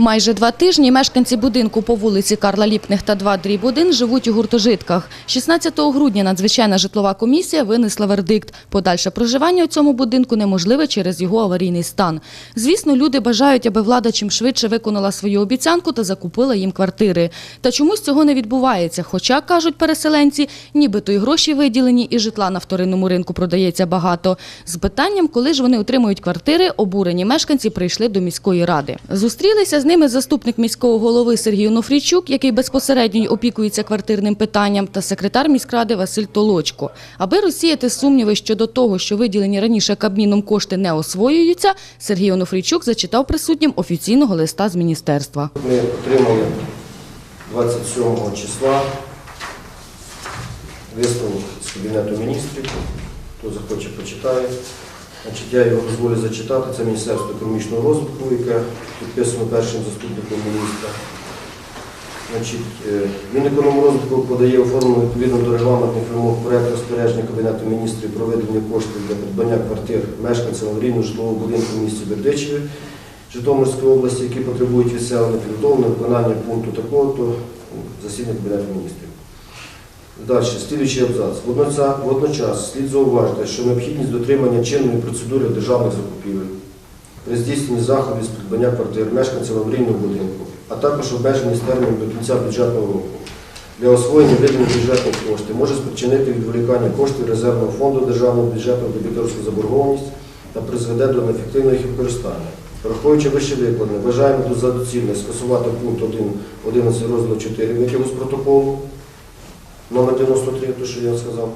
Майже два тижні мешканці будинку по вулиці Карла Ліпних та 2 дріб 1 живуть у гуртожитках. 16 грудня надзвичайна житлова комісія винесла вердикт. Подальше проживання у цьому будинку неможливе через його аварійний стан. Звісно, люди бажають, аби влада чим швидше виконала свою обіцянку та закупила їм квартири. Та чомусь цього не відбувається. Хоча, кажуть переселенці, нібито і гроші виділені, і житла на вторинному ринку продається багато. З питанням, коли ж вони отримують квартири, обурені мешканці прийшли до міської ради. Зустрілися з ними заступник міського голови Сергій Онофрійчук, який безпосередньо опікується квартирним питанням, та секретар міськради Василь Толочко. Аби розсіяти сумніви щодо того, що виділені раніше Кабміном кошти не освоюються, Сергій Онофрійчук зачитав присутнім офіційного листа з міністерства. Ми отримали 27 числа висновок з Кабінету міністрів. Хто захоче, почитає. Значить, я його дозволю зачитати. Це Міністерство економічного розвитку, яке підписано першим заступником міністра. Значить, е, Мінекономрозвитку подає оформлено відповідно до регламентних вимог проєкт розпорядження Кабінету міністрів про виділення коштів для придбання квартир мешканцям аварійного житлового будинку в місті Бердичеві Житомирської області, які потребують відселення, підготовлено виконання пункту такого, то засідання Кабінету міністрів. Далі, слідуючий абзац. Водночас, слід зауважити, що необхідність дотримання чинної процедури державних закупівель при здійсненні заходів з придбання квартир мешканцям аварійного будинку, а також обмеженість термінів до кінця бюджетного року для освоєння виданих бюджетних коштів може спричинити відволікання коштів резервного фонду державного бюджету дебіторську заборгованість та призведе до неефективного їх використання. Враховуючи вище викладене, вважаємо за доцільне скасувати пункт 1, 11 розділу 4 витягу з протоколу номер 93, то що я сказав,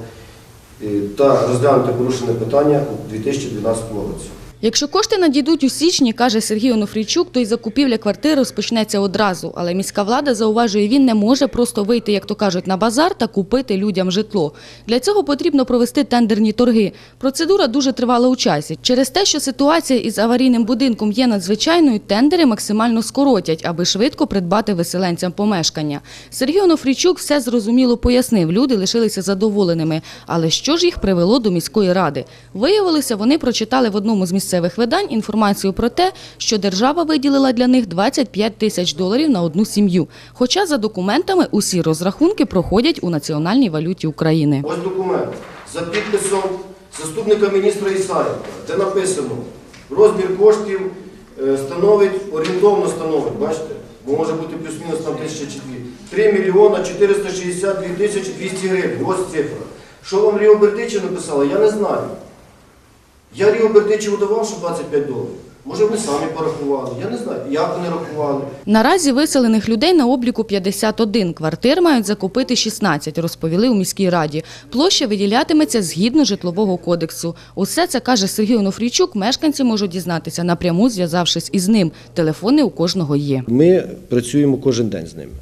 та розглянути порушене питання у 2012 році. Якщо кошти надійдуть у січні, каже Сергій Онофрійчук, то й закупівля квартир розпочнеться одразу. Але міська влада зауважує, він не може просто вийти, як то кажуть, на базар та купити людям житло. Для цього потрібно провести тендерні торги. Процедура дуже тривала у часі. Через те, що ситуація із аварійним будинком є надзвичайною, тендери максимально скоротять, аби швидко придбати виселенцям помешкання. Сергій Онофрійчук все зрозуміло пояснив. Люди лишилися задоволеними. Але що ж їх привело до міської ради? Виявилося, вони прочитали в одному з місцевих видань інформацію про те, що держава виділила для них 25 тисяч доларів на одну сім'ю. Хоча за документами усі розрахунки проходять у національній валюті України. Ось документ за підписом заступника міністра Ісаєнка, де написано, розмір коштів е, становить, орієнтовно становить, бачите, бо може бути плюс-мінус там тисяча чи дві. 3 мільйона 462 тисячі 200 гривень. Ось цифра. Що вам Ріо Бердичі написала, я не знаю. Я Ріо Бердичеву давав, що 25 доларів. Може вони самі порахували, я не знаю, як вони рахували. Наразі виселених людей на обліку 51. Квартир мають закупити 16, розповіли у міській раді. Площа виділятиметься згідно житлового кодексу. Усе це, каже Сергій Онофрійчук, мешканці можуть дізнатися напряму, зв'язавшись із ним. Телефони у кожного є. Ми працюємо кожен день з ними.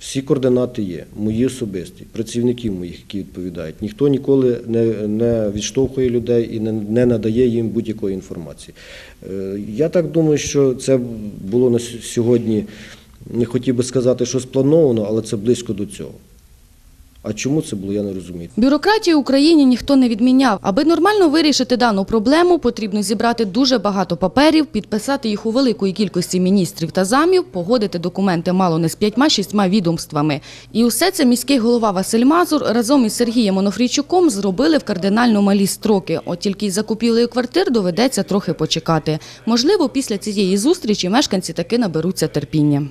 Всі координати є, мої особисті, працівників моїх, які відповідають. Ніхто ніколи не, не відштовхує людей і не, не надає їм будь-якої інформації. Е, Я так думаю, що це було на сьогодні, не хотів би сказати, що сплановано, але це близько до цього. А чому це було, я не розумію. Бюрократію Україні ніхто не відміняв. Аби нормально вирішити дану проблему, потрібно зібрати дуже багато паперів, підписати їх у великої кількості міністрів та замів, погодити документи мало не з п'ятьма-шістьма відомствами. І усе це міський голова Василь Мазур разом із Сергієм Онофрійчуком зробили в кардинально малі строки. От тільки із закупівлею квартир доведеться трохи почекати. Можливо, після цієї зустрічі мешканці таки наберуться терпіння.